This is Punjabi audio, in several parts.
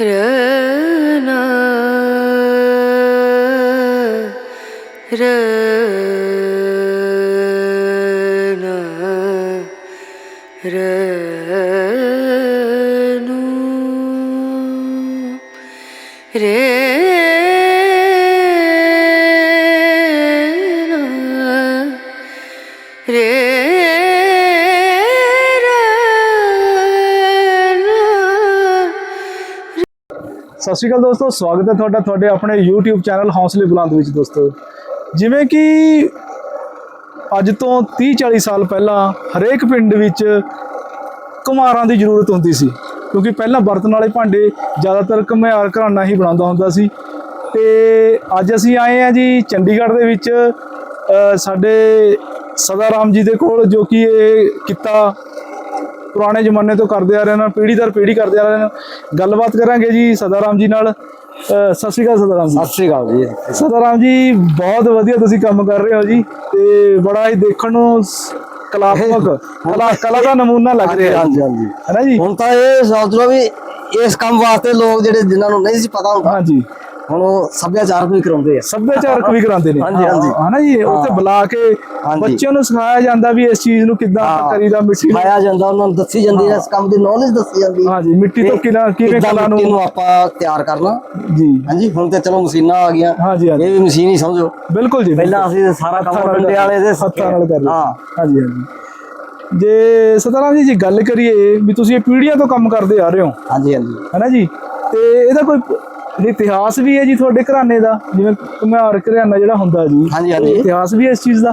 ਰਨਾ ਰਨਾ ਸਤਿ ਸ਼੍ਰੀ ਅਕਾਲ ਦੋਸਤੋ, ਸਵਾਗਤ ਹੈ ਤੁਹਾਡਾ ਤੁਹਾਡੇ ਆਪਣੇ YouTube ਚੈਨਲ ਹੌਸਲੇ ਬੁਲੰਦ ਵਿੱਚ ਦੋਸਤੋ। ਜਿਵੇਂ ਕਿ ਅੱਜ ਤੋਂ 30 40 ਸਾਲ ਪਹਿਲਾਂ ਹਰੇਕ ਪਿੰਡ ਵਿੱਚ ਕੁਮਾਰਾਂ ਦੀ ਜ਼ਰੂਰਤ ਹੁੰਦੀ ਸੀ, ਕਿਉਂਕਿ ਪਹਿਲਾਂ ਬਰਤਨ ਵਾਲੇ ਭਾਂਡੇ ਜ਼ਿਆਦਾਤਰ ਘੁਮਿਆਰ ਘਰਾਣਾ ਹੀ ਬਣਾਉਂਦਾ ਹੁੰਦਾ ਸੀ। ਤੇ ਅੱਜ ਅਸੀਂ ਆਏ ਆ ਜੀ ਚੰਡੀਗੜ੍ਹ ਦੇ ਵਿੱਚ ਸਾਡੇ ਸਦਾ ਰਾਮ ਜੀ ਦੇ ਕੋਲ, ਜੋ ਕਿ ਇਹ ਕਿੱਤਾ ਪੁਰਾਣੇ ਜ਼ਮਾਨੇ ਤੋਂ ਕਰਦੇ ਆ ਰਹੇ ਨੇ ਪੀੜ੍ਹੀ ਦਰ ਪੀੜ੍ਹੀ ਕਰਦੇ ਆ ਰਹੇ ਨੇ। ਗੱਲਬਾਤ ਕਰਾਂਗੇ ਜੀ ਸਦਾ ਰਾਮ ਜੀ ਨਾਲ। ਸਤਿ ਸ਼੍ਰੀ ਅਕਾਲ ਸਦਾ ਰਾਮ ਜੀ। ਸਤਿ ਸ਼੍ਰੀ ਅਕਾਲ ਜੀ। ਸਦਾ ਰਾਮ ਜੀ ਬਹੁਤ ਵਧੀਆ ਤੁਸੀਂ ਕੰਮ ਕਰ ਰਹੇ ਹੋ ਜੀ ਤੇ ਬੜਾ ਹੀ ਦੇਖਣ ਨੂੰ ਸ- ਕਲਾਤਮਕ ਕਲਾ ਕਲਾ ਦਾ ਨਮੂਨਾ ਲੱਗ ਰਿਹਾ। ਹਾਂਜੀ ਹਾਂਜੀ। ਹੈ ਨਾ ਜੀ? ਹੁਣ ਤਾਂ ਇਹ ਸੋਚ ਲਓ ਵੀ ਇਸ ਕੰਮ ਵਾਸਤੇ ਲੋਕ ਜਿਹੜੇ ਜਿਨ੍ਹਾਂ ਨੂੰ ਨਹੀਂ ਸੀ ਪਤਾ ਹੁੰਦਾ ਹਾਂਜੀ। ਹੁਣ ਉਹ ਸੱਭਿਆਚਾਰਕ ਵੀ ਕਰਾਉਂਦੇ ਆ। ਸੱਭਿਆਚਾਰਕ ਵੀ ਕਰਾਉਂਦੇ ਨੇ। ਹਾਂਜੀ, ਹਾਂਜੀ। ਹਾਂ ਨਾ ਜੀ? ਉੱਥੇ ਬੁਲਾ ਕੇ। ਬੱਚਿਆਂ ਨੂੰ ਸਿਖਾਇਆ ਜਾਂਦਾ ਵੀ ਇਸ ਚੀਜ਼ ਨੂੰ ਕਿੱਦਾਂ। ਕਰੀਦਾ ਮਿੱਟੀ ਨੂੰ। ਸਿਖਾਇਆ ਜਾਂਦਾ ਉਹਨਾਂ ਨੂੰ ਦੱਸੀ ਜਾਂਦੀ ਹੈ। ਇਸ ਕੰਮ ਦੀ ਨੌਲੇਜ ਦੱਸੀ ਜਾਂਦੀ ਹਾਂਜੀ ਮਿੱਟੀ ਤੋਂ ਕਿਵੇਂ ਕਿੱਦਾਂ ਕਲਾ ਮਿੱਟੀ ਨੂੰ ਆਪਾਂ ਤਿਆਰ ਕਰਨਾ। ਜੀ। ਹਾਂਜੀ ਹੁਣ ਤੇ ਚਲੋ ਮਸ਼ੀਨਾਂ ਆ ਗਈਆਂ। ਹਾਂਜੀ ਇਹ ਵੀ ਮਸ਼ੀਨ ਹੀ ਸਮਝੋ। ਬਿਲਕੁਲ ਜੀ ਪਹਿਲਾਂ ਅਸੀਂ ਸਾਰਾ ਕੰਮ ਡੰਡੇ ਵਾਲੇ ਦੇ ਹੱਥਾਂ ਨਾਲ ਕਰਦੇ ਹਾਂ। ਹਾਂਜੀ ਹਾਂਜੀ। ਜੇ ਸਤਰਾਮ ਜੀ ਜੀ ਗੱਲ ਕਰੀਏ ਵੀ ਤੁਸੀਂ ਇਹ ਪੀੜ੍ਹੀਆਂ ਤੋਂ ਕੰਮ ਕਰਦੇ ਆ ਰਹੇ ਹੋ। ਹਾਂਜੀ ਹਾਂਜੀ। ਹੈਨਾ ਜੀ? ਤੇ ਇਹਦਾ ਕੋਈ ਇਤਿਹਾਸ ਵੀ ਹੈ ਜੀ ਤੁਹਾਡੇ ਘਰਾਣੇ ਦਾ ਜਿਵੇਂ ਘੁਮਿਆਰ ਘਰਾਣਾ ਜਿਹੜਾ ਹੁੰਦਾ ਜੀ। ਹਾਂਜੀ, ਹਾਂਜੀ। ਇਹ ਇਤਿਹਾਸ ਵੀ ਇਸ ਚੀਜ਼ ਦਾ?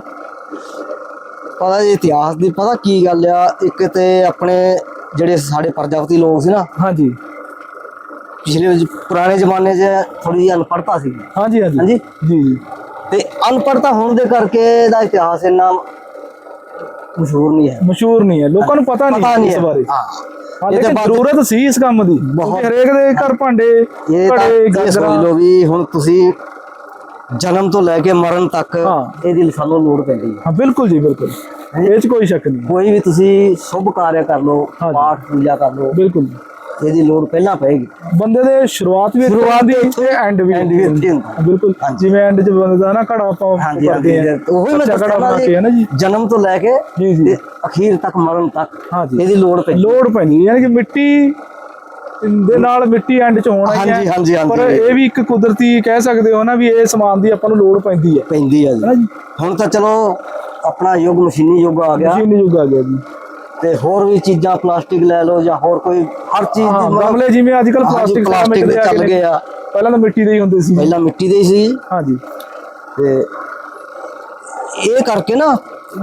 ਪਤਾ ਜੀ ਇਤਿਹਾਸ ਦੀ ਪਤਾ ਕੀ ਗੱਲ ਆ ਇੱਕ ਤੇ ਆਪਣੇ ਜਿਹੜੇ ਸਾਡੇ ਪ੍ਰਜਾਪਤੀ ਲੋਕ ਸੀ ਨਾ ਹਾਂਜੀ। ਪਿਛਲੇ ਪੁਰਾਣੇ ਜ਼ਮਾਨੇ 'ਚ ਥੋੜੀ ਜਿਹੀ ਅਨਪੜ੍ਹਤਾ ਸੀ। ਹਾਂਜੀ। ਹਾਂਜੀ। ਜੀ ਜੀ। ਤੇ ਅਨਪੜ੍ਹਤਾ ਹੋਣ ਦੇ ਕਰਕੇ ਇਹਦਾ ਇਤਿਹਾਸ ਇੰਨਾ ਮਸ਼ਹੂਰ ਨਹੀਂ ਹੈ। ਮਸ਼ਹੂਰ ਨਹੀਂ ਹੈ। ਲੋਕਾਂ ਨੂੰ ਪਤਾ ਨਹੀਂ ਇਸ ਬਾਰੇ। ਹਾਂ। ਲੇਕਿਨ ਜ਼ਰੂਰਤ ਸੀ ਇਸ ਕੰਮ ਦੀ। ਹਰੇਕ ਦੇ ਘਰ ਭਾਂਡੇ ਘੜੇ ਗਾਗਰਾਂ ਲਓ ਵੀ ਹੁਣ ਤੁਸੀਂ ਜਨਮ ਤੋਂ ਲੈ ਕੇ ਮਰਨ ਤੱਕ। ਇਹਦੀ ਸਾਨੂੰ ਲੋੜ ਪੈਂਦੀ ਹੈ। ਹਾਂ ਬਿਲਕੁਲ ਜੀ ਬਿਲਕੁਲ। ਇਹ 'ਚ ਕੋਈ ਸ਼ੱਕ ਨਹੀਂ ਕੋਈ ਵੀ ਤੁਸੀਂ ਸ਼ੁਭ ਕਾਰਜ ਕਰ ਲਓ। ਪਾਠ ਪੂਜਾ ਕਰ ਲਓ। ਬਿਲਕੁਲ। ਇਹਦੀ ਲੋੜ ਪਹਿਲਾਂ ਪਏਗੀ। ਬੰਦੇ ਦੇ ਸ਼ੁਰੂਆਤ ਵੀ ਸ਼ੁਰੂਆਤ ਵੀ ਤੇ ਐਂਡ ਵੀ end ਵੀ ਇੱਥੇ ਹੁੰਦਾ। ਹਾਂ, ਬਿਲਕੁਲ। ਜਿਵੇਂ ਐਂਡ 'ਚ ਬੰਦੇ ਦਾ ਨਾ ਘੜਾ ਆਪਾਂ ਹਾਂਜੀ ਹਾਂਜੀ ਉਹੀ ਮੈਂ ਬੱਚਾ ਘੜਾ ਬਣਾ ਕੇ ਹੈ ਨਾ ਜੀ। ਜਨਮ ਤੋਂ ਲੈ ਕੇ ਜੀ ਜੀ। ਅਖੀਰ ਤੱਕ ਮਰਨ ਤੱਕ ਹਾਂਜੀ। ਇਹਦੀ ਲੋੜ ਪੈਂਦੀ ਲੋੜ ਪੈਂਦੀ ਹੈ, ਯਾਨੀ ਕਿ ਮਿੱਟੀ ਦੇ ਨਾਲ ਮਿੱਟੀ ਐਂਡ 'ਚ ਹੋਣਾ ਹੀ ਹਾਂਜੀ, ਹੈ। ਹਾਂਜੀ, ਹਾਂਜੀ। ਪਰ ਇਹ ਵੀ ਇੱਕ ਕੁਦਰਤੀ ਕਹਿ ਸਕਦੇ ਹੋ ਨਾ ਵੀ ਇਹ ਸਮਾਨ ਦੀ ਆਪਾਂ ਨੂੰ ਲੋੜ ਪੈਂਦੀ ਹੈ। ਪੈਂਦੀ ਹੈ ਹੈ ਜੀ? ਹੁਣ ਤਾਂ ਚਲੋ ਆਪਣਾ ਯੁੱਗ ਮਸ਼ੀਨੀ ਯੁੱਗ ਆ ਗਿਆ। ਮਸ਼ੀਨੀ ਯੁੱਗ ਆ ਗਿਆ ਜੀ। ਤੇ ਹੋਰ ਵੀ ਚੀਜ਼ਾਂ ਪਲਾਸਟਿਕ ਲੈ ਲਓ ਜਾਂ ਹੋਰ ਕੋਈ ਹਰ ਚੀਜ਼ ਹਾਂ ਦੀ ਮਤਲਬ ਗਮਲੇ ਜਿਵੇਂ ਅੱਜ ਕੱਲ ਪਲਾਸਟਿਕ ਪਲਾਸਟਿਕ ਦੇ ਚੱਲ ਗਏ ਆ ਪਹਿਲਾਂ ਤਾਂ ਮਿੱਟੀ ਦੇ ਹੀ ਹੁੰਦੇ ਸੀ। ਪਹਿਲਾਂ ਮਿੱਟੀ ਦੇ ਹੀ ਸੀ। ਹਾਂਜੀ। ਤੇ ਇਹ ਕਰਕੇ ਨਾ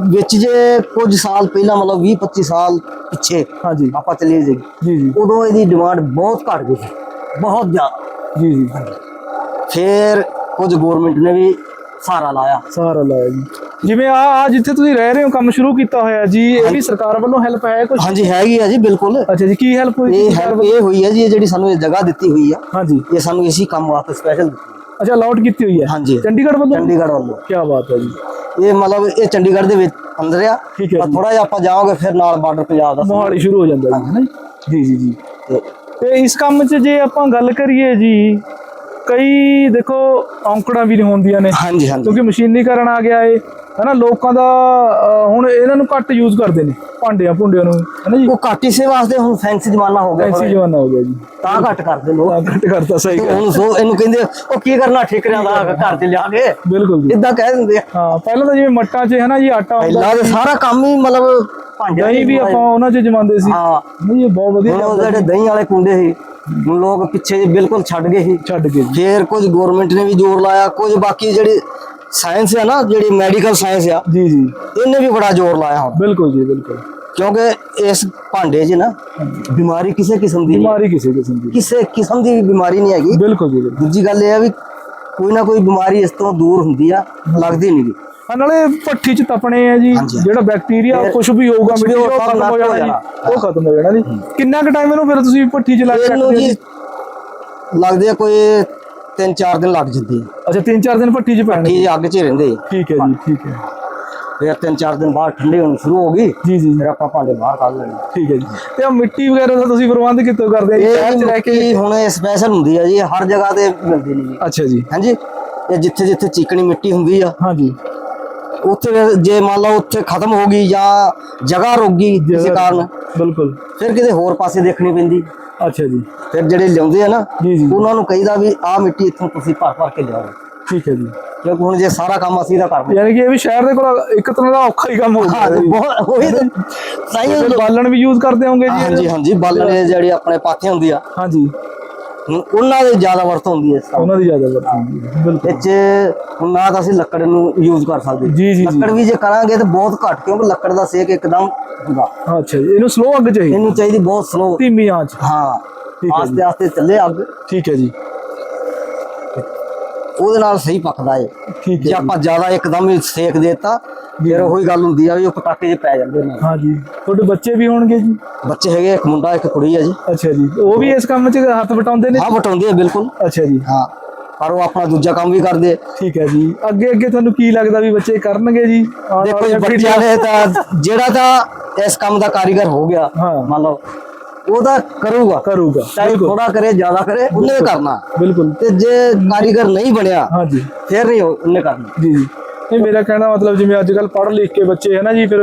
ਵਿੱਚ ਜੇ ਕੁਝ ਸਾਲ ਪਹਿਲਾਂ ਮਤਲਬ 20 25 ਸਾਲ ਪਿੱਛੇ ਹਾਂਜੀ। ਆਪਾਂ ਚਲੀਏ ਜੀ ਜੀ ਜੀ। ਉਦੋਂ ਇਹਦੀ ਡਿਮਾਂਡ ਬਹੁਤ ਘਟ ਗਈ ਸੀ। ਬਹੁਤ ਜ਼ਿਆਦਾ। ਜੀ ਜੀ। ਫਿਰ ਕੁਝ ਗਵਰਨਮੈਂਟ ਨੇ ਵੀ ਸਹਾਰਾ ਲਾਇਆ। ਸਾਰਾ ਲਾਇਆ ਜੀ। ਜਿਵੇਂ ਆ ਆ ਜਿੱਥੇ ਤੁਸੀਂ ਰਹਿ ਰਹੇ ਹੋ ਕੰਮ ਸ਼ੁਰੂ ਕੀਤਾ ਹੋਇਆ ਜੀ ਇਹ ਵੀ ਸਰਕਾਰ ਵੱਲੋਂ ਹੈਲਪ ਹੈ ਕੁਝ ਹਾਂਜੀ ਹੈਗੀ ਆ ਜੀ ਬਿਲਕੁਲ। ਅੱਛਾ ਜੀ ਕੀ ਹੈਲਪ ਹੋਈ? ਇਹ ਹੈਲਪ? ਇਹ ਹੋਈ ਹੈ ਜੀ ਇਹ ਜਿਹੜੀ ਸਾਨੂੰ ਇਹ ਜਗ੍ਹਾ ਦਿੱਤੀ ਹੋਈ ਆ ਹਾਂਜੀ। ਇਹ ਸਾਨੂੰ ਇਸੇ ਕੰਮ ਵਾਸਤੇ ਸਪੈਸ਼ਲ ਦਿੱਤੀ ਅੱਛਾ ਅਲਾਉਟ ਕੀਤੀ ਹੋਈ ਹੈ? ਹਾਂਜੀ। ਚੰਡੀਗੜ੍ਹ ਵੱਲੋਂ? ਚੰਡੀਗੜ੍ਹ ਵੱਲੋਂ। ਕੀ ਬਾਤ ਹੈ ਜੀ। ਇਹ ਮਤਲਬ ਇਹ ਚੰਡੀਗੜ੍ਹ ਦੇ ਵਿੱਚ ਅੰਦਰ ਆ। ਥੋੜਾ ਜਿਹਾ ਆਪਾਂ ਜਾਵਾਂਗੇ ਫਿਰ ਨਾਲ ਬਾਰਡਰ ਪੰਜਾਬ ਦਾ ਮੋਹਾਲੀ ਸ਼ੁਰੂ ਹੋ ਜਾਂਦਾ ਹੈ ਨਾ ਜੀ? ਜੀ ਜੀ ਤੇ ਤੇ ਇਸ ਕੰਮ 'ਚ ਜੇ ਆਪਾਂ ਗੱਲ ਕਰੀਏ ਜੀ ਕਈ ਦੇਖੋ ਔਂਕੜਾਂ ਵੀ ਹੁੰਦੀਆਂ ਨੇ ਹਾਂਜੀ ਹਾਂਜੀ। ਕਿਉਂਕਿ ਮਸ਼ੀਨੀਕਰਨ ਆ ਗਿਆ ਏ ਹਨਾ ਲੋਕਾਂ ਦਾ ਹੁਣ ਇਹਨਾਂ ਨੂੰ ਘੱਟ ਯੂਜ਼ ਕਰਦੇ ਨੇ ਭਾਂਡਿਆਂ ਭੁੰਡਿਆਂ ਨੂੰ ਹਨਾ ਜੀ? ਉਹ ਘੱਟ ਇਸੇ ਵਾਸਤੇ ਹੁਣ ਫੈਂਸੀ ਜ਼ਮਾਨਾ ਹੋ ਗਿਆ ਐਸੀ ਜਵਾਨਾ ਹੋ ਗਿਆ ਜੀ। ਤਾਂ ਘੱਟ ਕਰਦੇ ਲੋਕ। ਤਾਂ ਘੱਟ ਕਰਤਾ ਸਹੀ ਹੁਣ ਸੋ ਇਹਨੂੰ ਕਹਿੰਦੇ ਉਹ ਕੀ ਕਰਨਾ ਠੇਕਰਿਆਂ ਦਾ ਘਰ ਚ ਲਿਆ ਕੇ? ਬਿਲਕੁਲ ਜੀ। ਇਦਾਂ ਕਹਿ ਦਿੰਦੇ ਆ। ਹਾਂ ਪਹਿਲਾਂ ਤਾਂ ਜਿਵੇਂ ਮੱਟਾਂ 'ਚ ਹਨਾ ਜੀ ਆਟਾ ਹੁੰਦਾ ਪਹਿਲਾਂ ਤੇ ਸਾਰਾ ਕੰਮ ਹੀ ਮਤਲਬ ਭਾਂਡਿਆਂ ਦਹੀਂ ਵੀ ਆਪਾਂ ਉਹਨਾਂ 'ਚ ਜਮਾਉਂਦੇ ਸੀ। ਹਾਂ। ਨਹੀਂ ਇਹ ਬਹੁਤ ਵਧੀਆ ਉਹ ਜਿਹੜੇ ਦਹੀਂ ਵਾਲੇ ਕੁੰਡੇ ਸੀ ਲੋਕ ਪਿੱਛੇ ਬਿਲਕੁਲ ਛੱਡ ਗਏ ਸੀ। ਛੱਡ ਜੀ। ਫੇਰ ਕੁਝ ਗਵਰਨਮੈਂਟ ਨੇ ਵੀ ਜ਼ੋਰ ਲਾਇਆ ਕੁਝ ਬਾਕੀ ਜਿਹੜੀ ਸਾਇੰਸ ਹੈ ਨਾ ਜਿਹੜੀ ਮੈਡੀਕਲ ਸਾਇੰਸ ਆ ਜੀ ਜੀ। ਇਹਨੇ ਵੀ ਬੜਾ ਜ਼ੋਰ ਲਾਇਆ ਹੁਣ। ਬਿਲਕੁਲ ਜੀ ਬਿਲਕੁਲ। ਕਿਉਂਕਿ ਇਸ ਭਾਂਡੇ 'ਚ ਨਾ ਬਿਮਾਰੀ ਕਿਸੇ ਕਿਸਮ ਦੀ। ਬਿਮਾਰੀ ਕਿਸੇ ਕਿਸਮ ਦੀ। ਕਿਸੇ ਕਿਸਮ ਦੀ ਵੀ ਬਿਮਾਰੀ ਨਹੀਂ ਹੈਗੀ। ਬਿਲਕੁਲ ਜੀ ਦੂਜੀ ਗੱਲ ਇਹ ਆ ਵੀ ਕੋਈ ਨਾ ਕੋਈ ਬਿਮਾਰੀ ਇਸ ਤੋਂ ਦੂਰ ਹੁੰਦੀ ਆ ਲੱਗਦੀ ਨਹੀਂ ਨਾਲੇ ਭੱਠੀ 'ਚ ਤਪਣੇ ਆ ਜੀ। ਜਿਹੜਾ ਬੈਕਟੀਰੀਆ ਕੁਝ ਵੀ ਹੋਊਗਾ ਮਿੱਟੀ ਉਹ ਖਤਮ ਹੋ ਜਾਣਾ। ਉਹ ਖਤਮ ਹੋ ਜਾਣਾ ਜੀ। ਕਿੰਨਾ ਕੁ ਟਾਈਮ ਇਹਨੂੰ ਫਿਰ ਤੁਸੀਂ ਭੱਠੀ 'ਚ ਲਾ ਕੇ ਰੱਖਦੇ ਹੋ ਜੀ? ਲੱਗਦੇ ਆ ਕੋਈ 3-4 ਦਿਨ ਲੱਗ ਜਾਂਦੇ ਆ। ਅੱਛਾ 3-4 ਦਿਨ ਭੱਠੀ 'ਚ ਪੈਣੇ ਕੀ ਅੱਗ 'ਚ ਹੀ ਰਹਿੰਦੇ ਠੀਕ ਹੈ ਜੀ ਠੀਕ ਹੈ। ਫਿਰ ਤਿੰਨ ਚਾਰ ਦਿਨ ਬਾਅਦ ਠੰਡੀ ਹੋਣੀ ਸ਼ੁਰੂ ਹੋ ਗਈ ਜੀ ਜੀ ਫਿਰ ਆਪਾਂ ਭਾਂਡੇ ਬਾਹਰ ਕੱਢ ਲੈਣੇ। ਠੀਕ ਹੈ ਜੀ। ਤੇ ਆ ਮਿੱਟੀ ਵਗੈਰਾ ਦਾ ਤੁਸੀਂ ਪ੍ਰਬੰਧ ਕਿੱਥੋਂ ਕਰਦੇ ਆ ਜੀ? ਸ਼ਹਿਰ ਇਹ ਚ ਰਹਿ ਕੇ? ਹੁਣ ਸਪੈਸ਼ਲ ਹੁੰਦੀ ਆ ਜੀ ਹਰ ਜਗ੍ਹਾ ਤੇ ਮਿਲਦੀ ਨਹੀਂ ਜੀ। ਅੱਛਾ ਜੀ। ਹਾਂਜੀ ਇਹ ਜਿੱਥੇ ਜਿੱਥੇ ਚੀਕਣੀ ਮਿੱਟੀ ਹੁੰਦੀ ਆ ਹਾਂਜੀ। ਉੱਥੇ ਫਿਰ ਜੇ ਮੰਨ ਲਓ ਉੱਥੇ ਖਤਮ ਹੋ ਗਈ ਜਾਂ ਜਗ੍ਹਾ ਰੁਕ ਗਈ ਕਿਸੇ ਕਾਰਨ ਬਿਲਕੁਲ। ਫਿਰ ਕਿਤੇ ਹੋਰ ਪਾਸੇ ਦੇਖਣੀ ਪੈਂਦੀ। ਅੱਛਾ ਜੀ। ਫਿਰ ਜਿਹੜੇ ਲਿਆਉਂਦੇ ਆ ਨਾ ਉਹਨਾਂ ਨੂੰ ਕਹੀਦਾ ਵੀ ਆਹ ਮਿੱਟੀ ਇੱਥੋਂ ਤੁਸੀਂ ਭਰ ਭਰ ਕੇ ਲਿਆਓ। ਠੀਕ ਹੈ ਜੀ। ਕਿਉਂਕਿ ਹੁਣ ਜੇ ਸਾਰਾ ਕੰਮ ਅਸੀਂ ਦਾ ਕਰਦੇ। ਯਾਨੀ ਕਿ ਇਹ ਵੀ ਸ਼ਹਿਰ ਦੇ ਕੋਲ ਇੱਕ ਤਰ੍ਹਾਂ ਦਾ ਔਖਾ ਹੀ ਕੰਮ ਹੋ ਗਿਆ। ਬਹੁਤ ਉਹੀ ਤਾਂ ਬਾਲਣ ਵੀ ਯੂਜ਼ ਕਰਦੇ ਹੋਵੋਗੇ ਜੀ ਹਾਂਜੀ ਹਾਂਜੀ ਬਾਲਣੇ ਜਿਹੜੇ ਆਪਣੇ ਪਾਥੇ ਹੁੰਦੀ ਆ। ਹਾਂਜੀ। ਉਹਨਾਂ ਦੇ ਜ਼ਿਆਦਾ ਵਰਤ ਹੁੰਦੀ ਹੈ ਇਸ ਉਹਨਾਂ ਦੀ ਜ਼ਿਆਦਾ ਵਰਤੋਂ ਬਿਲਕੁਲ। ਵਿੱਚ ਹੁਣ ਨਾ ਤਾਂ ਅਸੀਂ ਲੱਕੜ ਨੂੰ ਯੂਜ਼ ਕਰ ਸਕਦੇ। ਜੀ, ਜੀ, ਜੀ। ਲੱਕੜ ਵੀ ਜੇ ਕਰਾਂਗੇ ਤਾਂ ਬਹੁਤ ਘੱਟ ਕਿਉਂਕਿ ਲੱਕੜ ਦਾ ਸੇਕ ਇੱਕਦਮ ਹੁੰਦਾ। ਅੱਛਾ ਜੀ। ਇਹਨੂੰ ਸਲੋ ਅੱਗ ਚਾਹੀਦੀ। ਇਹਨੂੰ ਚਾਹੀਦੀ ਬਹੁਤ ਸਲੋ ਧੀਮੀ ਆਂਚ। ਹਾਂ। ਠੀਕ ਹੈ ਆਸਤੇ ਆਸਤੇ ਚੱਲੇ ਅੱਗ। ਠੀਕ ਹੈ ਜੀ। ਉਹਦੇ ਨਾਲ ਸਹੀ ਪੱਕਦਾ ਏ ਠੀਕ ਜੇ ਹੈ ਆਪਾਂ ਜ਼ਿਆਦਾ ਇੱਕਦਮ ਹੀ ਸੇਕ ਦੇਤਾ ਫਿਰ ਉਹੀ ਗੱਲ ਹੁੰਦੀ ਆ ਵੀ ਉਹ ਪਟਾਕੇ ਜੇ ਪੈ ਜਾਂਦੇ ਨੇ। ਹਾਂਜੀ। ਤੁਹਾਡੇ ਬੱਚੇ ਵੀ ਹੋਣਗੇ ਜੀ? ਬੱਚੇ ਹੈਗੇ ਇੱਕ ਮੁੰਡਾ ਇੱਕ ਕੁੜੀ ਆ ਜੀ। ਅੱਛਾ ਜੀ। ਉਹ ਵੀ ਇਸ ਕੰਮ 'ਚ ਹੱਥ ਵਟਾਉਂਦੇ ਨੇ? ਹਾਂ ਵਟਾਉਂਦੇ ਆ ਬਿਲਕੁਲ। ਅੱਛਾ ਜੀ। ਹਾਂ। ਪਰ ਉਹ ਆਪਣਾ ਦੂਜਾ ਕੰਮ ਵੀ ਕਰਦੇ ਠੀਕ ਹੈ ਜੀ। ਅੱਗੇ ਅੱਗੇ ਤੁਹਾਨੂੰ ਕੀ ਲੱਗਦਾ ਵੀ ਬੱਚੇ ਕਰਨਗੇ ਜੀ? ਦੇਖੋ ਜੀ ਬੱਚਿਆਂ ਨੇ ਤਾਂ ਜਿਹੜਾ ਤਾਂ ਇਸ ਕੰਮ ਦਾ ਕਾਰੀਗਰ ਹੋ ਗਿਆ ਹਾਂ। ਮੰਨ ਲਓ ਉਹ ਤਾਂ ਕਰੂਗਾ। ਕਰੂਗਾ ਚਾਹੇ ਥੋੜਾ ਕਰੇ ਜ਼ਿਆਦਾ ਕਰੇ ਉਹਨੇ ਕਰਨਾ। ਬਿਲਕੁਲ। ਤੇ ਜੇ ਕਾਰੀਗਰ ਨਹੀਂ ਬਣਿਆ ਹਾਂਜੀ। ਫਿਰ ਨਹੀਂ ਉਹ- ਉਹਨੇ ਕਰਨਾ। ਜੀ ਜੀ। ਇਹ ਮੇਰਾ ਕਹਿਣਾ ਮਤਲਬ ਜਿਵੇਂ ਅੱਜ ਕੱਲ ਪੜ੍ਹ ਲਿਖ ਕੇ ਬੱਚੇ ਹੈ ਨਾ ਜੀ ਫਿਰ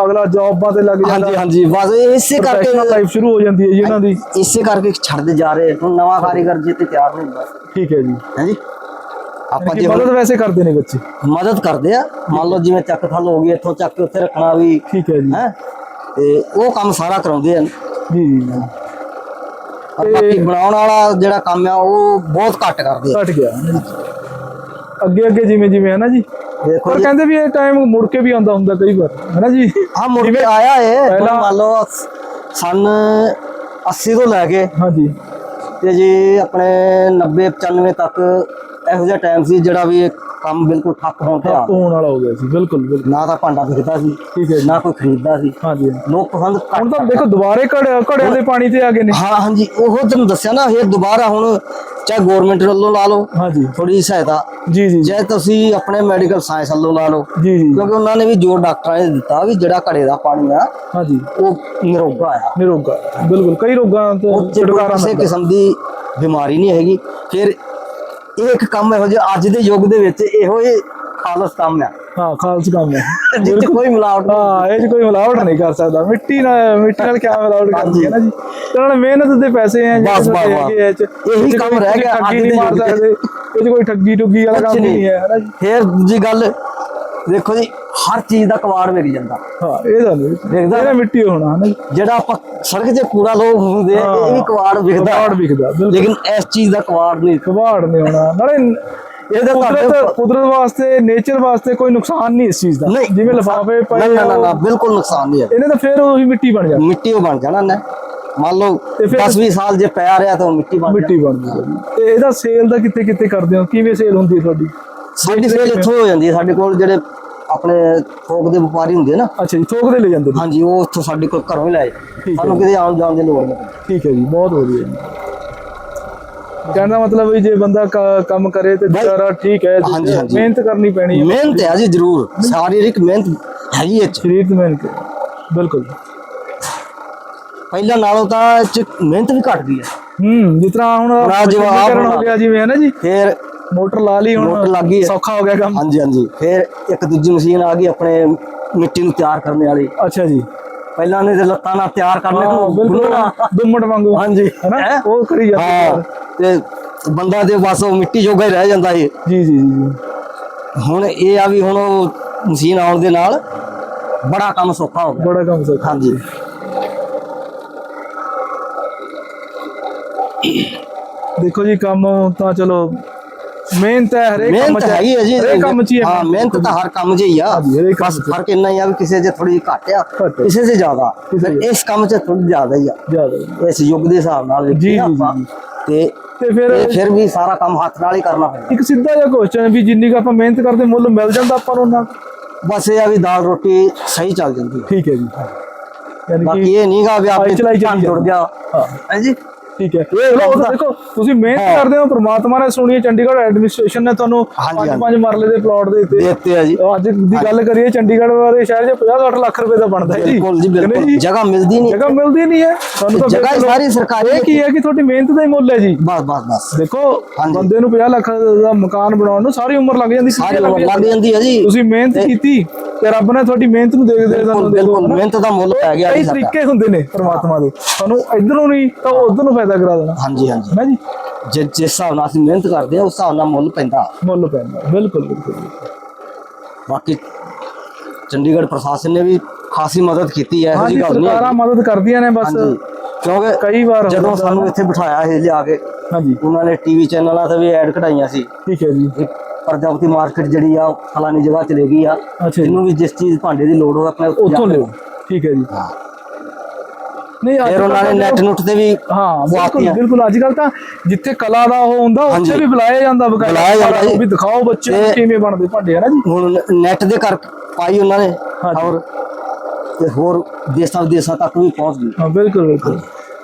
ਅਗਲਾ ਜੌਬਾਂ ਤੇ ਲੱਗ ਜਾਂਦਾ। ਹਾਂਜੀ ਹਾਂਜੀ ਬਸ ਇਸੇ ਪ੍ਰੋਫੈਸ਼ਨਲ ਕਰਕੇ ਲਾਈਫ ਸ਼ੁਰੂ ਹੋ ਜਾਂਦੀ ਹੈ ਜੀ ਉਹਨਾਂ ਦੀ। ਇਸੇ ਕਰਕੇ ਛੱਡਦੇ ਜਾ ਰਹੇ ਹੁਣ ਨਵਾਂ ਕਾਰੀਗਰ ਜੇ ਤੇ ਤਿਆਰ ਨਹੀਂ ਹੁੰਦਾ। ਠੀਕ ਹੈ ਜੀ। ਹਾਂਜੀ। ਆਪਾਂ ਜੇ ਮਦਦ ਵੈਸੇ ਕਰਦੇ ਨੇ ਬੱਚੇ। ਮਦਦ ਕਰਦੇ ਆ ਮੰਨ ਲਓ ਜਿਵੇਂ ਚੱਕ ਥਲ ਹੋ ਗਈ ਇੱਥੋਂ ਚੱਕ ਕੇ ਉੱਥੇ ਰੱਖਣਾ ਵੀ ਠੀਕ ਹੈ ਜੀ। ਹੈ? ਤੇ ਉਹ ਕੰਮ ਸਾਰਾ ਕਰਾਉਂਦੇ ਆ। ਜੀ। ਜੀ ਪਰ ਬਾਕੀ ਬਣਾਉਣ ਵਾਲਾ ਜਿਹੜਾ ਕੰਮ ਆ ਉਹ ਬਹੁਤ ਘੱਟ ਕਰਦੇ ਆ। ਘਟ ਗਿਆ। ਅੱਗੇ ਅੱਗੇ ਜਿਵੇਂ ਜਿਵੇਂ ਹੈ ਨਾ ਜੀ ਦੇਖੋ ਪਰ ਕਹਿੰਦੇ ਵੀ ਇਹ ਟਾਈਮ ਮੁੜ ਕੇ ਵੀ ਆਉਂਦਾ ਹੁੰਦਾ ਕਈ ਵਾਰ ਹੈ ਨਾ ਜੀ? ਹਾਂ ਮੁੜ ਕੇ ਆਇਆ ਏ ਮੰਨ ਲਓ ਸਨ 80 ਤੋਂ ਲੈ ਕੇ ਹਾਂਜੀ। ਤੇ ਜੀ ਆਪਣੇ 90 95 ਤੱਕ ਇਹੋ ਜਿਹਾ ਟਾਈਮ ਸੀ ਜਿਹੜਾ ਵੀ ਕੰਮ ਬਿਲਕੁਲ ਠੱਪ ਹੋਣ ਤੇ ਹੋਣ ਵਾਲਾ ਹੋ ਗਿਆ ਸੀ ਬਿਲਕੁਲ ਬਿਲਕੁਲ। ਨਾ ਤਾਂ ਭਾਂਡਾ ਵਿਕਦਾ ਸੀ ਠੀਕ ਹੈ ਨਾ ਕੋਈ ਖਰੀਦਦਾ ਸੀ। ਹਾਂਜੀ ਲੋਕ ਪਸੰਦ ਹੁਣ ਤਾਂ ਦੇਖੋ ਦੁਬਾਰੇ ਘੜੇ ਘੜਿਆਂ ਦੇ ਪਾਣੀ ਤੇ ਆ ਗਏ ਨੇ। ਹਾਂ ਹਾਂਜੀ ਉਹ ਤੈਨੂੰ ਦੱਸਿਆ ਨਾ ਇਹ ਦੁਬਾਰਾ ਹੁਣ ਚਾਹੇ ਗਵਰਨਮੈਂਟ ਵੱਲੋਂ ਲਾ ਲਓ ਹਾਂਜੀ। ਥੋੜੀ ਸਹਾਇਤਾ। ਜੀ ਜੀ ਚਾਹੇ ਤੁਸੀਂ ਆਪਣੇ ਮੈਡੀਕਲ ਸਾਇੰਸ ਵੱਲੋਂ ਲਾ ਲਓ ਜੀ ਜੀ। ਕਿਉਂਕਿ ਉਹਨਾਂ ਨੇ ਵੀ ਜੋਰ ਡਾਕਟਰਾਂ ਨੇ ਦਿੱਤਾ ਵੀ ਜਿਹੜਾ ਘੜੇ ਦਾ ਪਾਣੀ ਆ ਹਾਂਜੀ। ਉਹ ਨਿਰੋਗਾ ਆ। ਨਿਰੋਗਾ। ਬਿਲਕੁਲ ਕਈ ਰੋਗਾਂ ਤੋਂ ਛੁਟਕਾਰਾ ਕਿਸੇ ਕਿਸਮ ਦੀ ਬਿਮਾਰੀ ਨਹੀਂ ਹੈਗੀ ਫਿਰ ਇਹ ਇੱਕ ਕੰਮ ਇਹੋ ਜਿਹਾ ਅੱਜ ਦੇ ਯੁੱਗ ਦੇ ਵਿੱਚ ਇਹੋ ਹੀ ਖਾਲਸ ਕੰਮ ਆ ਹਾਂ ਖਾਲਸ ਕੰਮ ਹੈ ਜਿੱਥੇ ਕੋਈ ਮਿਲਾਵਟ। ਹਾਂ ਇਹ 'ਚ ਕੋਈ ਮਿਲਾਵਟ ਨਹੀਂ ਕਰ ਸਕਦਾ। ਮਿੱਟੀ ਨਾਲ ਮਿੱਟੀ ਨਾਲ ਕਿਆ ਮਿਲਾਵਟ ਕਰਦੀ ਹੈ ਨਾ ਜੀ? ਤੇ ਨਾਲ ਮਿਹਨਤ ਦੇ ਪੈਸੇ ਆ ਜਿਹੜੇ ਬਸ, ਬਸ, ਇਹ ਕੰਮ ਰਹਿ ਗਿਆ ਅੱਜ ਨਹੀਂ ਦੇ ਮਾਰ ਯੁੱਗ। ਸਕਦੇ। ਇਹ 'ਚ ਕੋਈ ਠੱਗੀ ਟੁੱਗੀ ਵਾਲਾ ਕੰਮ ਨਹੀਂ। ਹੈ ਹੈ ਨਾ ਜੀ? ਫਿਰ ਦੂਜੀ ਗੱਲ ਦੇਖੋ ਜੀ ਹਰ ਚੀਜ਼ ਦਾ ਕਵਾੜ ਵਿਕ ਜਾਂਦਾ। ਹਾਂ ਇਹ ਤਾਂ ਨਹੀਂ। ਵੇਖਦਾ ਇਹਦਾ ਮਿੱਟੀ ਹੋਣਾ ਹੈ ਜਿਹੜਾ ਆਪਾਂ ਸੜਕ 'ਤੇ ਕੂੜਾ ਲੋਕ ਹੁੰਦੇ ਆ, ਇਹ ਵੀ ਕਵਾੜ ਵਿਕਦਾ ਬਿਲਕੁਲ। ਲੇਕਿਨ ਇਸ ਚੀਜ਼ ਦਾ ਕਵਾੜ ਨਹੀਂ। ਕਬਾੜ ਨਹੀਂ ਹੋਣਾ। ਨਾਲੇ ਇਹਦਾ ਕੁਦਰਤ ਕੁਦਰਤ ਵਾਸਤੇ ਨੇਚਰ ਵਾਸਤੇ ਕੋਈ ਨੁਕਸਾਨ ਨਹੀਂ ਇਸ ਚੀਜ਼ ਦਾ। ਜਿਵੇਂ ਲਿਫਾਫੇ ਪਏ ਨਾ ਨਾ ਨਾ, ਬਿਲਕੁਲ ਨੁਕਸਾਨ ਨਹੀਂ ਹੈ ਇਹਨੇ ਤਾਂ ਫਿਰ ਉਹੀ ਮਿੱਟੀ ਬਣ ਜਾਂਦੀ ਮਿੱਟੀ ਉਹ ਬਣ ਜਾਣਾ ਨੇ। ਮੰਨ ਲਓ ਤੇ ਫਿਰ- 10 20 ਸਾਲ ਜੇ ਪਿਆ ਰਿਹਾ ਤਾਂ ਉਹ ਮਿੱਟੀ ਬਣ ਮਿੱਟੀ ਬਣ ਜੂਗੀ ਤੇ ਇਹਦਾ ਸੇਲ ਦਾ ਕਿੱਥੇ ਕਿੱਥੇ ਕਰਦੇ ਹੋ? ਕਿਵੇਂ ਸੇਲ ਹੁੰਦੀ ਹੈ ਤੁਹਾਡੀ? ਸਾਡੀ ਸੇਲ ਇੱਥੋਂ ਹੋ ਜਾਂਦੀ ਹੈ। ਸਾਡੇ ਕੋਲ ਜਿਹੜੇ ਆਪਣੇ ਥੋਕ ਦੇ ਵਪਾਰੀ ਹੁੰਦੇ ਨਾ। ਅੱਛਾ ਜੀ ਥੋਕ ਦੇ ਲੈ ਜਾਂਦੇ ਹਾਂਜੀ ਉਹ ਉੱਥੋਂ ਸਾਡੇ ਕੋਲ ਘਰੋਂ ਹੀ ਹੈ। ਸਾਨੂੰ ਕਿਤੇ ਆਉਣ ਜਾਣ ਦੀ ਲੋੜ ਨਹੀਂ। ਠੀਕ ਹੈ ਜੀ ਬਹੁਤ ਵਧੀਆ ਜੀ। ਕਹਿੰਦਾ ਮਤਲਬ ਵੀ ਜੇ ਬੰਦਾ ਕੰਮ ਕਰੇ ਤੇ ਵਿਚਾਰਾ ਠੀਕ ਹੈ ਤੇ ਹਾਂਜੀ, ਹਾਂਜੀ। ਮਿਹਨਤ ਕਰਨੀ ਪੈਣੀ ਹੈ। ਮਿਹਨਤ ਹੈ ਜੀ ਜ਼ਰੂਰ। ਸ਼ਾਰੀਰਿਕ ਮਿਹਨਤ ਹੈਗੀ ਇਹ 'ਚ ਸਰੀਰ ਤੇ ਮਿਹਨਤ ਬਿਲਕੁਲ। ਪਹਿਲਾਂ ਨਾਲੋਂ ਤਾਂ ਮਿਹਨਤ ਵੀ ਘਟ ਗਈ ਹੈ। ਹੂੰ ਜਿਸ ਤਰ੍ਹਾਂ ਹੁਣ ਜਵਾਬ ਹੋ ਗਿਆ ਜਿਵੇਂ ਹੈ ਨਾ ਜੀ? ਫਿਰ ਮੋਟਰ ਲਾ ਲਈ ਮੋਟਰ ਹੁਣ ਲੱਗ ਗਈ ਹੈ। ਸੌਖਾ ਹੋ ਗਿਆ ਕੰਮ। ਹਾਂਜੀ ਹਾਂਜੀ। ਫਿਰ ਇੱਕ ਦੂਜੀ ਮਸ਼ੀਨ ਆ ਗਈ ਆਪਣੇ ਮਿੱਟੀ ਨੂੰ ਤਿਆਰ ਕਰਨ ਵਾਲੀ। ਅੱਛਾ ਜੀ। ਪਹਿਲਾਂ ਨੇ ਲੱਤਾਂ ਨਾਲ ਤਿਆਰ ਕਰਨੇ ਹਾਂ ਨੂੰ ਬਿਲਕੁਲ। ਦੁੰਮਟ ਵਾਂਗੂ। ਹਾਂਜੀ। ਹੈਨਾ ਹੈਂ? ਉਹ ਕਰੀ ਜਾਂਦੇ ਹਾਂ। ਤੇ ਬੰਦਾ ਤੇ ਬਸ ਉਹ ਮਿੱਟੀ ਜੋਗਾ ਹੀ ਰਹਿ ਜਾਂਦਾ ਏ ਜੀ ਜੀ ਜੀ ਹੁਣ ਇਹ ਆ ਵੀ ਹੁਣ ਉਹ ਮਸ਼ੀਨ ਆਉਣ ਦੇ ਨਾਲ ਬੜਾ ਕੰਮ ਸੌਖਾ ਹੋ ਗਿਆ। ਬੜਾ ਕੰਮ ਸੌਖਾ। ਹਾਂਜੀ। ਦੇਖੋ ਜੀ ਕੰਮ ਤਾਂ ਚਲੋ ਮਿਹਨਤ ਹੈ ਹਰੇਕ ਕੰਮ ਮਿਹਨਤ ਚ ਹੈਗੀ ਹੈ ਜੀ ਹਰੇਕ ਕੰਮ ਚ ਹੀ ਹੈ ਹਾਂ ਮਿਹਨਤ ਤਾਂ ਹਰ ਕੰਮ 'ਚ ਹੀ ਆ। ਹਾਂਜੀ, ਹਰੇਕ ਕੰਮ ਬਸ ਫ਼ਰਕ ਇੰਨਾ ਹੀ ਆ ਵੀ ਕਿਸੇ 'ਚ ਥੋੜੀ ਜਿਹੀ ਘੱਟ ਆ ਘੱਟ ਆ। ਕਿਸੇ 'ਚ ਜ਼ਿਆਦਾ। ਕਿਸੇ 'ਚ। ਇਸ ਕੰਮ 'ਚ ਥੋੜੀ ਜ਼ਿਆਦਾ ਹੀ ਆ। ਜ਼ਿਆਦਾ। ਇਸ ਯੁੱਗ ਦੇ ਹਿਸਾਬ ਨਾਲ ਜੀ, ਜੀ, ਜੀ। ਤੇ ਤੇ ਫਿਰ ਫਿਰ ਵੀ ਸਾਰਾ ਕੰਮ ਹੱਥ ਨਾਲ ਹੀ ਕਰਨਾ ਪੈਂਦਾ। ਇੱਕ ਸਿੱਧਾ ਜਿਹਾ ਕੁਐਸਚਨ ਵੀ ਜਿੰਨੀ ਕੁ ਆਪਾਂ ਮਿਹਨਤ ਕਰਦੇ ਮੁੱਲ ਮਿਲ ਜਾਂਦਾ ਆਪਾਂ ਨੂੰ ਉਹਨਾਂ ਬਸ ਇਹ ਆ ਵੀ ਦਾਲ ਰੋਟੀ ਸਹੀ ਚੱਲ ਜਾਂਦੀ ਹੈ। ਠੀਕ ਹੈ ਜੀ। ਯਾਨੀ ਬਾਕੀ ਕਿ ਇਹ ਨਹੀਂਗਾ ਵੀ ਆਪਣੇ ਚਲਾਈ ਚੱਲੀ ਜੁੜ ਗਿਆ। ਹਾਂ। ਹਾਂਜੀ ਠੀਕ ਹੈ। ਚਲੋ ਦੇਖੋ ਤੁਸੀਂ ਮਿਹਨਤ ਕਰਦੇ ਹੋ ਪ੍ਰਮਾਤਮਾ ਨੇ ਸੁਣੀ ਚੰਡੀਗੜ੍ਹ ਐਡਮਿਨਿਸਟ੍ਰੇਸ਼ਨ ਨੇ ਤੁਹਾਨੂੰ ਪੰਜ। ਪੰਜ ਮਰਲੇ ਦੇ ਪਲਾਟ ਦੇ ਦਿੱਤੇ। ਦਿੱਤੇ ਆ ਜੀ। ਅੱਜ ਦੀ ਗੱਲ ਕਰੀਏ ਚੰਡੀਗੜ੍ਹ ਵਾਲੇ ਸ਼ਹਿਰ 'ਚ 50 ਲੱਖ ਰੁਪਏ ਦਾ ਬਣਦਾ ਹੈ ਜੀ। ਬਿਲਕੁਲ ਜੀ ਬਿਲਕੁਲ। ਜਗ੍ਹਾ ਮਿਲਦੀ ਨਹੀਂ। ਜਗ੍ਹਾ ਮਿਲਦੀ ਨਹੀਂ ਹੈ। ਤੁਹਾਨੂੰ ਤਾਂ ਜਗ੍ਹਾ ਸਾਰੀ ਸਰਕਾਰੀ ਇਹ ਕੀ ਹੈ ਕਿ ਤੁਹਾਡੀ ਮਿਹਨਤ ਦਾ ਹੀ ਮੁੱਲ ਹੈ ਜੀ। ਬਸ ਬਸ ਬਸ। ਦੇਖੋ। ਬੰਦੇ ਨੂੰ 50 ਲੱਖ ਦਾ ਮਕਾਨ ਬਣਾਉਣ ਨੂੰ ਸਾਰੀ ਉਮਰ ਲੱਗ ਜਾਂਦੀ ਸਾਰੀ ਉਮਰ ਲੱਗ ਜਾਂਦੀ ਹੈ ਜੀ। ਤੁਸੀਂ ਮਿਹਨਤ ਕੀਤੀ ਤੇ ਰੱਬ ਨੇ ਤੁਹਾਡੀ ਮਿਹਨਤ ਨੂੰ ਦੇਖਦੇ ਤੁਹਾਨੂੰ ਬਿਲਕੁਲ ਮਿਹਨਤ ਦਾ ਮੁੱਲ ਪੈ ਗਿਆ ਜੀ ਤਰੀਕੇ ਹੁੰਦੇ ਨੇ ਪਰਮਾਤਮਾ ਦੇ। ਤੁਹਾਨੂੰ ਇਧਰੋਂ ਨਹੀਂ ਤਾਂ ਉਧਰ ਨੂੰ ਫਾਇਦਾ ਕਰਾ ਦੇਣਾ। ਹਾਂਜੀ ਹਾਂਜੀ। ਹੈ ਜੀ? ਜਿਸ ਜਿਸ ਹਿਸਾਬ ਨਾਲ ਅਸੀਂ ਮਿਹਨਤ ਕਰਦੇ ਆ ਉਸ ਹਿਸਾਬ ਨਾਲ ਮੁੱਲ ਪੈਂਦਾ। ਮੁੱਲ ਪੈਂਦਾ। ਬਿਲਕੁਲ ਬਿਲਕੁਲ ਬਾਕੀ ਚੰਡੀਗੜ੍ਹ ਪ੍ਰਸ਼ਾਸਨ ਨੇ ਵੀ ਖਾਸੀ ਮਦਦ ਕੀਤੀ ਹੈ ਇਹੋ ਹਾਂਜੀ ਜਿਹੀ ਗੱਲ ਨਹੀਂ ਸਰਕਾਰਾਂ ਹੈਗੀ। ਮਦਦ ਕਰਦੀਆਂ ਨੇ ਬਸ। ਹਾਂਜੀ ਕਿਉਂਕਿ ਕਈ ਵਾਰ ਜਦੋਂ ਹੁੰਦਾ। ਸਾਨੂੰ ਇੱਥੇ ਬਿਠਾਇਆ ਸੀ ਲਿਆ ਕੇ ਹਾਂਜੀ। ਉਹਨਾਂ ਨੇ ਟੀਵੀ ਚੈਨਲਾਂ ਤੇ ਵੀ ਐਡ ਕਢਾਈਆਂ ਸੀ। ਠੀਕ ਹੈ ਜੀ। ਕਿ ਪ੍ਰਜਾਪਤੀ ਮਾਰਕੀਟ ਜਿਹੜੀ ਆ ਉਹ ਫਲਾਨੀ ਜਗ੍ਹਾ ਚਲੇ ਗਈ ਆ। ਅੱਛਾ ਜੀ। ਜਿਹਨੂੰ ਵੀ ਜਿਸ ਚੀਜ਼ ਭਾਂਡੇ ਦੀ ਲੋੜ ਹੋਵੇ ਆਪਣੇ ਉੱਥੇ ਉੱਥੋਂ ਜਾ ਕੇ- ਲਿਓ। ਠੀਕ ਹੈ ਜੀ। ਹਾਂ। ਨਹੀਂ ਫਿਰ ਉਹਨਾਂ ਨੇ ਨੈਟ ਨੁੱਟ ਤੇ ਵੀ ਹਾਂ ਬਿਲਕੁਲ। ਬਿਲਕੁਲ ਅੱਜ ਕੱਲ ਤਾਂ ਜਿੱਥੇ ਕਲਾ ਦਾ ਉਹ ਹੁੰਦਾ ਉੱਥੇ। ਵੀ ਬੁਲਾਇਆ ਜਾਂਦਾ ਬੁਲਾਇਆ। ਵੀ ਦਿਖਾਓ ਬੱਚੇ ਨੂੰ ਕਿਵੇਂ ਬਣਦੇ ਭਾਂਡੇ ਹੈ ਨਾ ਜੀ? ਹੁਣ ਨੈਟ ਦੇ ਕਰ ਪਾਈ ਉਹਨਾਂ ਨੇ। ਔਰ ਤੇ ਹੋਰ ਦੇਸਾਂ ਵਿਦੇਸਾਂ ਤੱਕ ਵੀ ਪਹੁੰਚ ਗਈ। ਹਾਂ ਬਿਲਕੁਲ ਬਿਲਕੁਲ।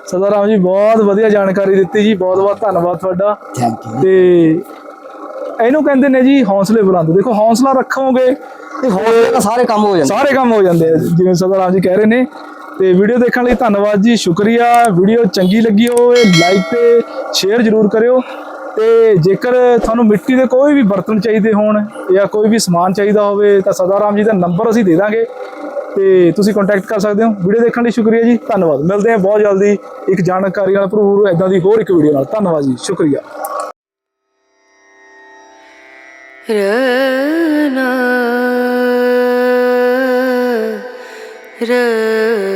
ਸਦਾ ਰਾਮ ਜੀ ਬਹੁਤ ਵਧੀਆ ਜਾਣਕਾਰੀ ਦਿੱਤੀ ਜੀ ਬਹੁਤ ਬਹੁਤ ਧੰਨਵਾਦ ਤੁਹਾਡਾ। ਥੈਂਕ ਯੂ ਤੇ ਇਹਨੂੰ ਕਹਿੰਦੇ ਨੇ ਜੀ ਹੌਸਲੇ ਬੁਲੰਦ। ਦੇਖੋ ਹੌਸਲਾ ਰੱਖੋਗੇ ਤੇ ਹੋਰ ਸਾਰੇ ਕੰਮ ਹੋ ਜਾਂਦੇ। ਸਾਰੇ ਕੰਮ ਹੋ ਜਾਂਦੇ ਜਿਵੇਂ ਸਦਾ ਰਾਮ ਜੀ ਕਹਿ ਰਹੇ ਨੇ। ਤੇ ਵੀਡੀਓ ਦੇਖਣ ਲਈ ਧੰਨਵਾਦ ਜੀ, ਸ਼ੁਕਰੀਆ। ਵੀਡੀਓ ਚੰਗੀ ਲੱਗੀ ਹੋਵੇ ਲਾਈਕ ਤੇ ਸ਼ੇਅਰ ਜ਼ਰੂਰ ਕਰਿਓ। ਤੇ ਜੇਕਰ ਤੁਹਾਨੂੰ ਮਿੱਟੀ ਦੇ ਕੋਈ ਵੀ ਬਰਤਨ ਚਾਹੀਦੇ ਹੋਣ ਜਾਂ ਕੋਈ ਵੀ ਸਮਾਨ ਚਾਹੀਦਾ ਹੋਵੇ, ਤਾਂ ਸਦਾ ਰਾਮ ਜੀ ਦਾ ਨੰਬਰ ਅਸੀਂ ਦੇ ਦਾਂਗੇ। ਤੇ ਤੁਸੀਂ ਕੰਟੈਕਟ ਕਰ ਸਕਦੇ ਹੋ। ਵੀਡੀਓ ਦੇਖਣ ਲਈ ਸ਼ੁਕਰੀਆ ਜੀ, ਧੰਨਵਾਦ। ਮਿਲਦੇ ਹਾਂ ਬਹੁਤ ਜਲਦੀ ਇੱਕ ਜਾਣਕਾਰੀ ਨਾਲ, ਭਰਪੂਰ ਇਦਾਂ ਦੀ ਹੋਰ ਇੱਕ ਵੀਡੀਓ ਨਾਲ। ਧੰਨਵਾਦ ਜੀ, ਸ਼ੁਕਰੀਆ। ਰਨਾ ਰ